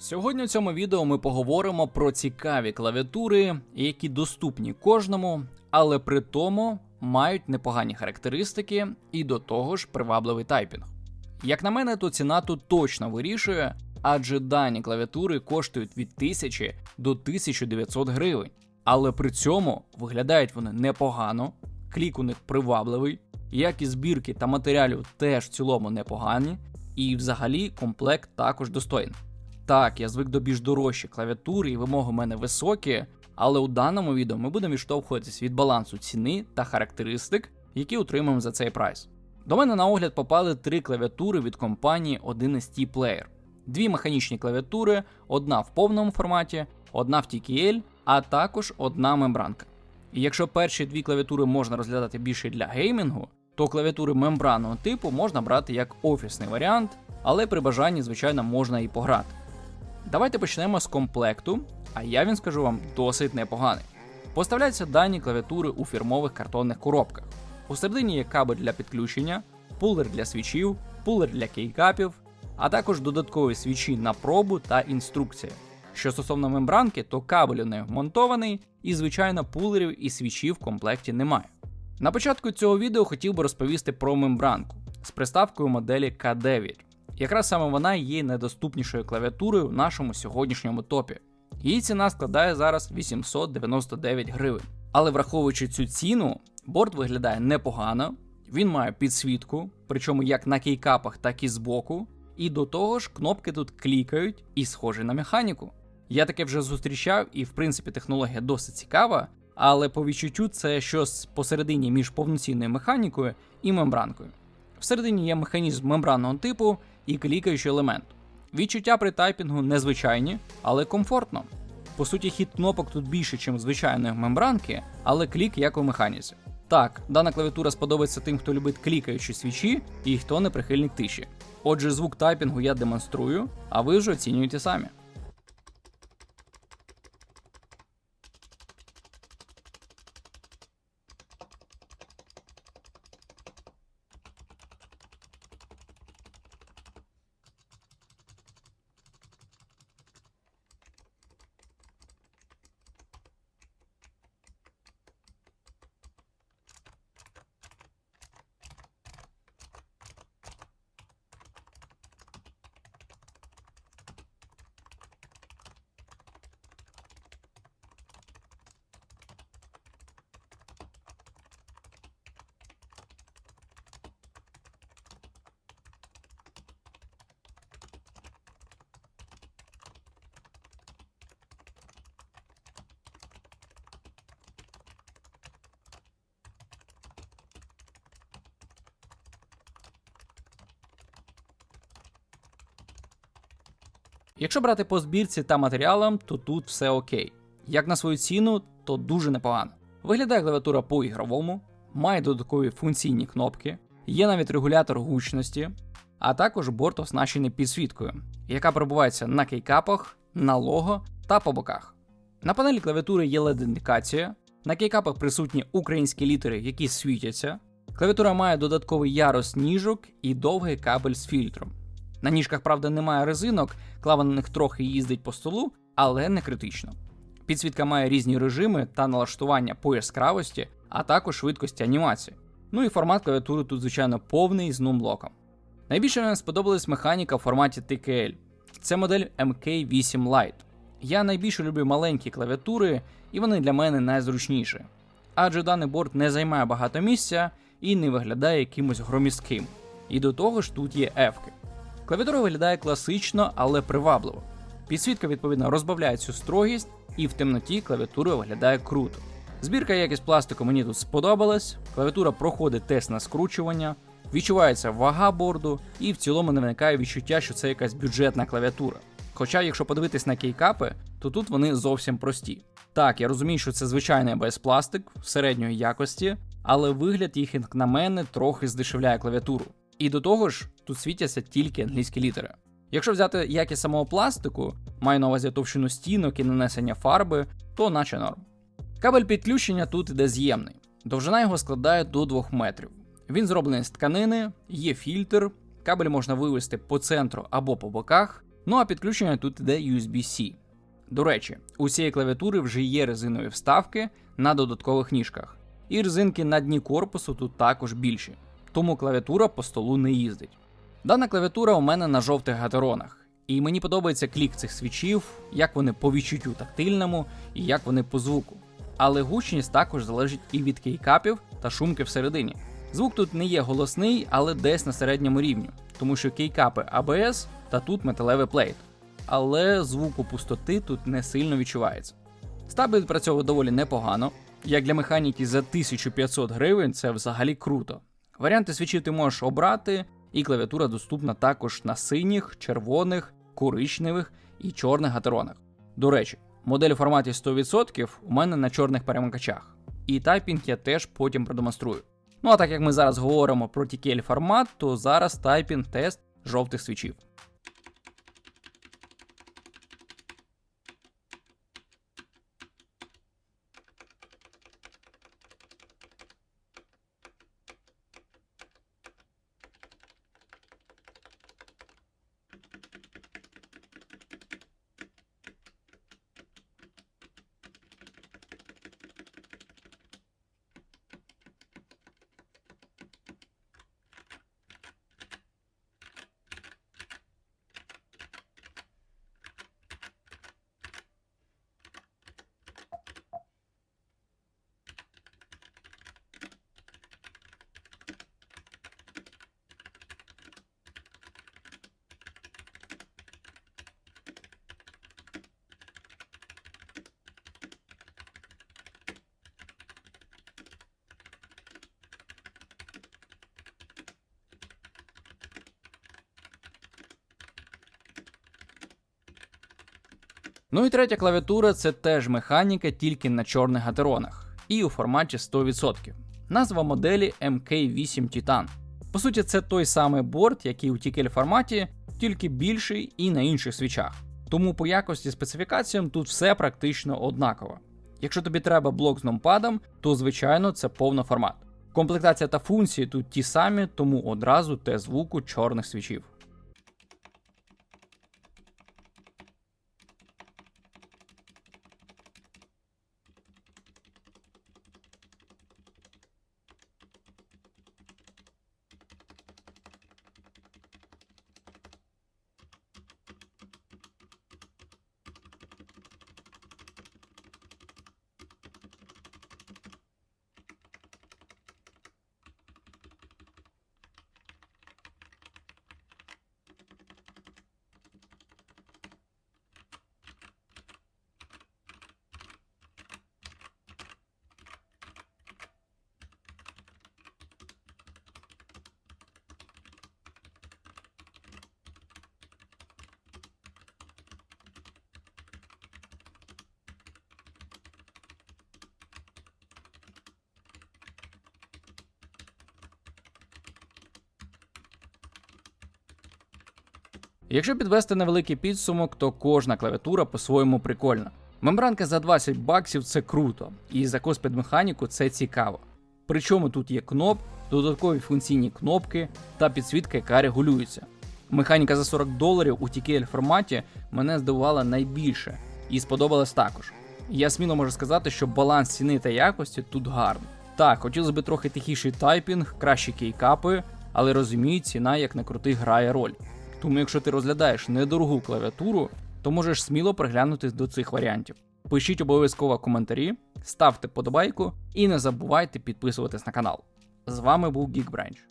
Сьогодні в цьому відео ми поговоримо про цікаві клавіатури, які доступні кожному, але при тому мають непогані характеристики і до того ж привабливий тайпінг. Як на мене, то ціна тут точно вирішує, адже дані клавіатури коштують від 1000 до 1900 гривень. Але при цьому виглядають вони непогано, клік у них привабливий, якість збірки та матеріалів теж в цілому непогані, і взагалі комплект також достойний. Так, я звик до більш дорожчих клавіатур і вимоги у мене високі, але у даному відео ми будемо відштовхуватись від балансу ціни та характеристик, які отримаємо за цей прайс. До мене на огляд попали три клавіатури від компанії 1ST Player. Дві механічні клавіатури, одна в повному форматі, одна в TKL, а також одна мембранка. І якщо перші дві клавіатури можна розглядати більше для геймінгу, то клавіатури мембранного типу можна брати як офісний варіант, але при бажанні, звичайно, можна і пограти. Давайте почнемо з комплекту, а я він скажу вам досить непоганий. Поставляються дані клавіатури у фірмових картонних коробках. У середині є кабель для підключення, пулер для свічів, пулер для кейкапів, а також додаткові свічі на пробу та інструкція. Що стосовно мембранки, то кабель у неї вмонтований, і, звичайно, пулерів і свічів в комплекті немає. На початку цього відео хотів би розповісти про мембранку з приставкою моделі K9. Якраз саме вона є найдоступнішою клавіатурою в нашому сьогоднішньому топі. Її ціна складає зараз 899 гривень. Але враховуючи цю ціну, борт виглядає непогано, він має підсвітку, причому як на кейкапах, так і збоку. І до того ж, кнопки тут клікають і схожі на механіку. Я таке вже зустрічав, і в принципі технологія досить цікава, але по відчуттю це щось посередині між повноцінною механікою і мембранкою. Всередині є механізм мембранного типу і клікаючий елемент. Відчуття при тайпінгу незвичайні, але комфортно. По суті, хід кнопок тут більше, ніж звичайної мембранки, але клік як у механіці. Так, дана клавіатура сподобається тим, хто любить клікаючі свічі і хто не прихильник тиші. Отже, звук тайпінгу я демонструю, а ви вже оцінюєте самі. Якщо брати по збірці та матеріалам, то тут все окей. Як на свою ціну, то дуже непогано. Виглядає клавіатура по-ігровому, має додаткові функційні кнопки, є навіть регулятор гучності, а також борт оснащений підсвіткою, яка пробувається на кейкапах, на лого та по боках. На панелі клавіатури є LED-індикація, на кейкапах присутні українські літери, які світяться. Клавіатура має додатковий ярус ніжок і довгий кабель з фільтром. На ніжках, правда, немає резинок, клава на них трохи їздить по столу, але не критично. Підсвітка має різні режими та налаштування по яскравості, а також швидкості анімації. Ну і формат клавіатури тут, звичайно, повний з нумблоком. Найбільше мені сподобалась механіка в форматі TKL. Це модель MK8 Lite. Я найбільше люблю маленькі клавіатури, і вони для мене найзручніші. Адже даний борт не займає багато місця і не виглядає якимось громістким. І до того ж тут є ефки. Клавіатура виглядає класично, але привабливо. Підсвітка, відповідно, розбавляє цю строгість, і в темноті клавіатура виглядає круто. Збірка якість пластику мені тут сподобалась, клавіатура проходить тест на скручування, відчувається вага борду, і в цілому не виникає відчуття, що це якась бюджетна клавіатура. Хоча, якщо подивитись на кейкапи, то тут вони зовсім прості. Так, я розумію, що це звичайний ABS-пластик середньої якості, але вигляд їх, як на мене, трохи здешевляє клавіатуру. І до того ж, тут світяться тільки англійські літери. Якщо взяти якість самого пластику, маю на увазі товщину стінок і нанесення фарби, то наче норм. Кабель підключення тут іде з'ємний. Довжина його складає до 2 метрів. Він зроблений з тканини, є фільтр, кабель можна вивести по центру або по боках. Ну а підключення тут йде USB-C. До речі, у цієї клавіатури вже є резинові вставки на додаткових ніжках, і резинки на дні корпусу тут також більші, тому клавіатура по столу не їздить. Дана клавіатура у мене на жовтих гатеронах, і мені подобається клік цих свічів, як вони по відчуттю тактильному і як вони по звуку. Але гучність також залежить і від кейкапів та шумки всередині. Звук тут не є голосний, але десь на середньому рівні, тому що кейкапи ABS та тут металевий плейт. Але звуку пустоти тут не сильно відчувається. Стаби відпрацьовує доволі непогано. Як для механіки за 1500 гривень це взагалі круто. Варіанти свічів ти можеш обрати, і клавіатура доступна також на синіх, червоних, коричневих і чорних гатеронах. До речі, модель у форматі 100% у мене на чорних перемикачах. І тайпінг я теж потім продемонструю. Ну а так як ми зараз говоримо про TKL формат, то зараз тайпінг тест жовтих свічів. Ну і третя клавіатура це теж механіка, тільки на чорних гатеронах, і у форматі 100%. Назва моделі MK8 Titan. По суті, це той самий борт, який у TKL форматі, тільки більший і на інших свічах. Тому по якості специфікаціям тут все практично однаково. Якщо тобі треба блок з номпадом, то звичайно це повноформат. Комплектація та функції тут ті самі, тому одразу те звуку чорних свічів. Якщо підвести невеликий підсумок, то кожна клавіатура по-своєму прикольна. Мембранка за 20 баксів це круто, і за коспід механіку це цікаво. Причому тут є кноп, додаткові функційні кнопки та підсвітка, яка регулюється. Механіка за 40 доларів у TKL форматі мене здивувала найбільше і сподобалась також. Я сміло можу сказати, що баланс ціни та якості тут гарний. Так, хотілося б трохи тихіший тайпінг, кращі кейкапи, але розумію, ціна як не крутий грає роль. Тому, якщо ти розглядаєш недорогу клавіатуру, то можеш сміло приглянутись до цих варіантів. Пишіть обов'язково коментарі, ставте подобайку і не забувайте підписуватись на канал. З вами був Geekbranch.